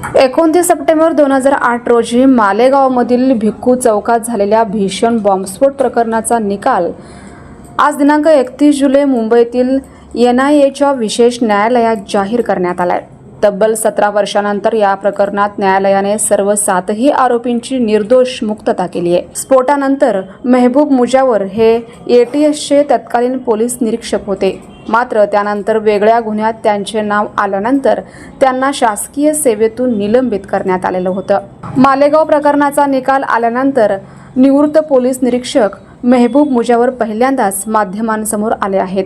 एकोणतीस सप्टेंबर दोन हजार आठ रोजी मालेगावमधील भिक्खू चौकात झालेल्या भीषण बॉम्बस्फोट प्रकरणाचा निकाल. आज दिनांक एकतीस जुलै मुंबईतील एन आय एच्या विशेष न्यायालयात जाहीर करण्यात आला आहे तब्बल सतरा वर्षानंतर या प्रकरणात न्यायालयाने सर्व सातही आरोपींची निर्दोष मुक्तता केली आहे. स्फोटानंतर मेहबूब मुजावर हे एटीएसचे तत्कालीन पोलीस निरीक्षक होते. मात्र त्यानंतर वेगळ्या गुन्ह्यात त्यांचे नाव आल्यानंतर त्यांना शासकीय सेवेतून निलंबित करण्यात आलेलं होतं. मालेगाव प्रकरणाचा निकाल आल्यानंतर निवृत्त पोलीस निरीक्षक मेहबूब मुजावर पहिल्यांदाच माध्यमांसमोर आले आहेत.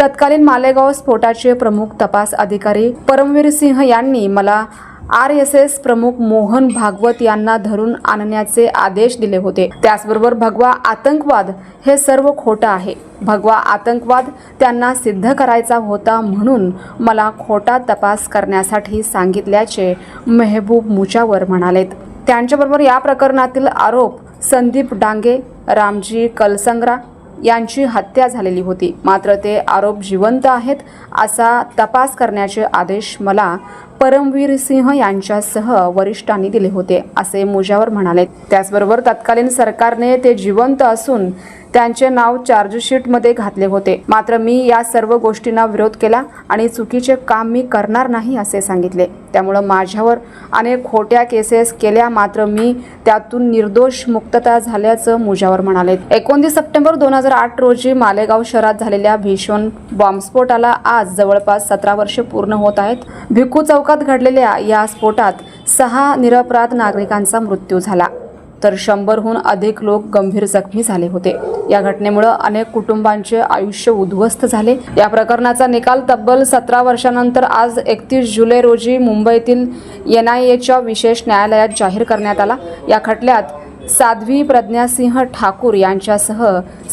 तत्कालीन मालेगाव स्फोटाचे प्रमुख तपास अधिकारी परमवीर सिंह यांनी मला आर एस एस प्रमुख मोहन भागवत यांना धरून आणण्याचे आदेश दिले होते. त्याचबरोबर भगवा आतंकवाद हे सर्व खोटं आहे. भगवा आतंकवाद त्यांना सिद्ध करायचा होता म्हणून मला खोटा तपास करण्यासाठी सांगितल्याचे मेहबूब मुचावर म्हणालेत. त्यांच्याबरोबर या प्रकरणातील आरोप संदीप डांगे रामजी कलसंग्रा यांची हत्या झालेली होती. मात्र ते आरोप जिवंत आहेत असा तपास करण्याचे आदेश मला परमवीर सिंह यांच्यासह वरिष्ठांनी दिले होते असे मुजावर म्हणाले. त्याचबरोबर तत्कालीन सरकारने ते जिवंत असून त्यांचे नाव चार्जशीटमध्ये घातले होते. मात्र मी या सर्व गोष्टींना विरोध केला आणि चुकीचे काम मी करणार नाही असे सांगितले. त्यामुळं माझ्यावर अनेक खोट्या केसेस केल्या मात्र मी त्यातून निर्दोष मुक्तता झाल्याचं मुजावर म्हणाले. एकोणतीस सप्टेंबर दोन हजार आठ रोजी मालेगाव शहरात झालेल्या भीषण बॉम्बस्फोटाला आज जवळपास सतरा वर्षे पूर्ण होत आहेत. भिक्खू चौकात घडलेल्या या स्फोटात सहा निरपराध नागरिकांचा मृत्यू झाला. तर शंभरहून अधिक लोक गंभीर जखमी झाले होते. या घटनेमुळे अनेक कुटुंबांचे आयुष्य उद्ध्वस्त झाले. या प्रकरणाचा निकाल तब्बल सतरा वर्षानंतर आज एकतीस जुलै रोजी मुंबईतील एन आय एच्या विशेष न्यायालयात जाहीर करण्यात आला. या खटल्यात साध्वी प्रज्ञासिंह ठाकूर यांच्यासह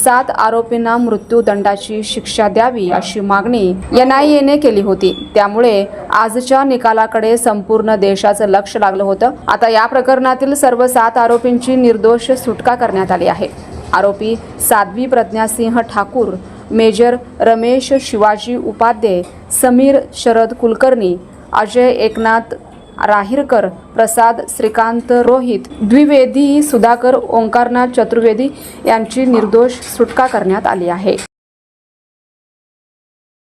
सात आरोपींना मृत्यूदंडाची शिक्षा द्यावी अशी मागणी एन आय एने केली होती. त्यामुळे आजच्या निकालाकडे संपूर्ण देशाचं लक्ष लागलं होतं. आता या प्रकरणातील सर्व सात आरोपींची निर्दोष सुटका करण्यात आली आहे. आरोपी साध्वी प्रज्ञासिंह ठाकूर मेजर रमेश शिवाजी उपाध्ये समीर शरद कुलकर्णी अजय एकनाथ राहिरकर प्रसाद श्रीकांत रोहित द्विवेदी सुधाकर ओंकारनाथ चतुर्वेदी यांची निर्दोष सुटका करण्यात आली आहे.